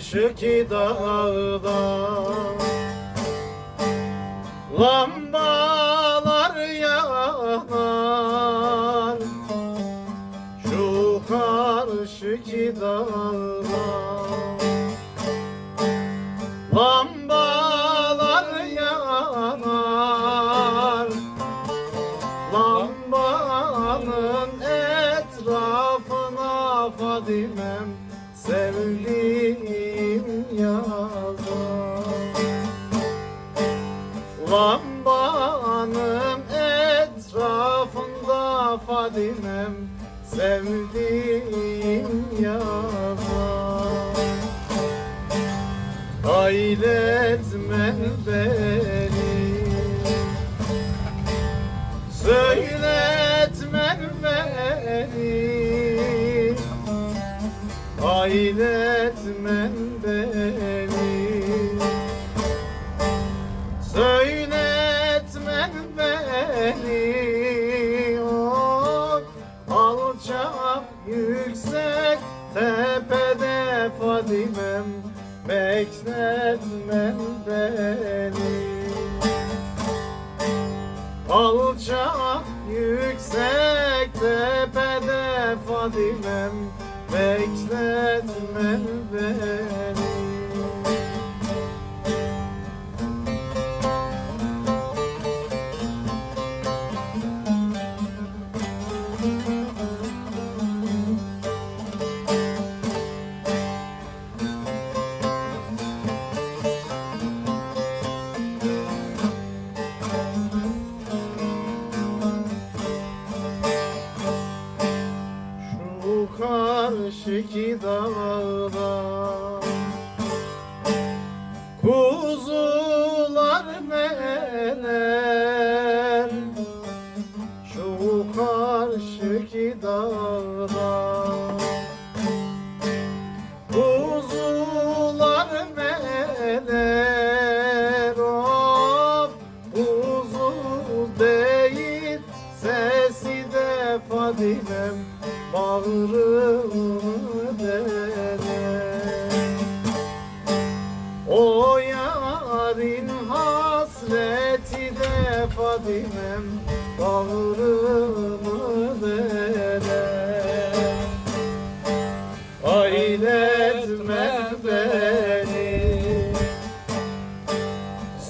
karşı dağda Lambalar yanar. Şu karşı dağda Lambalar yanar. Lambanın etrafına Fadimem sevdiğim yazar Lambanın etrafında Fadimem sevdiğim yazar Ailetmen beni. Söyletmen beni. Ailetmen beni beni Oy, Alçak yüksek tepede Fadimem Bekletmen beni. Alçak yüksek tepede Fadimem Bekletmen beni karşıki dağda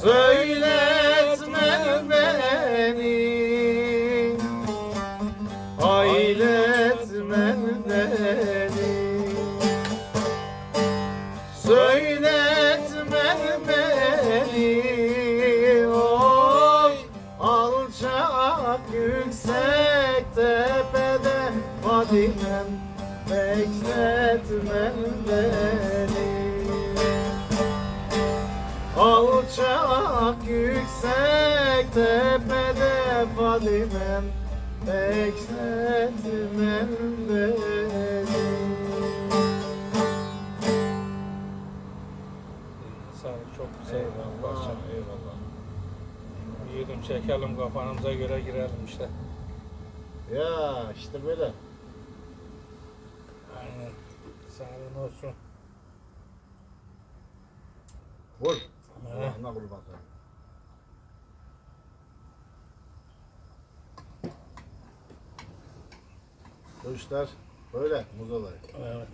Söyletme beni. Ailetme beni. Söyletme beni. Oy alçak yüksek tepede Fadimem bekletme beni yüksek tepede Fadimem Bekletme beni Sağ ol, çok güzel. Eyvallah, Başım. eyvallah. Yudum çekelim kafanıza göre girelim işte. Ya işte böyle. Aynen. Sağ olun olsun. Vur. Allah'ına kurban. Bu işler böyle muz olayı. Evet.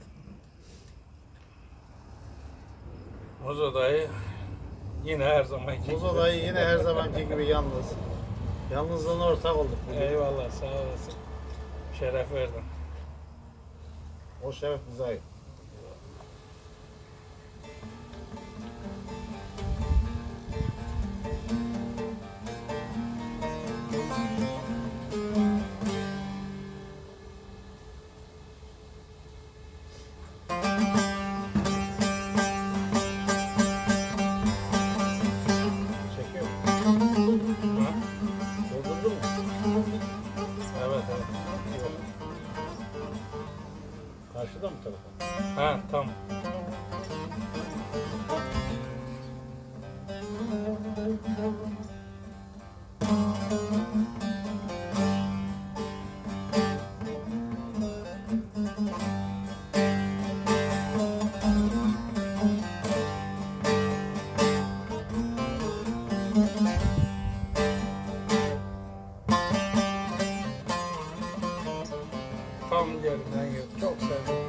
Muzo dayı yine her zamanki Muz olayı yine her zamanki gibi yalnız. Yalnızlığına ortak olduk bugün. Eyvallah sağ olasın. Şeref verdin. O şeref bize ait. Karşıda mı telefon? Ha tamam. Tam yerinden gel. Çok sevdim.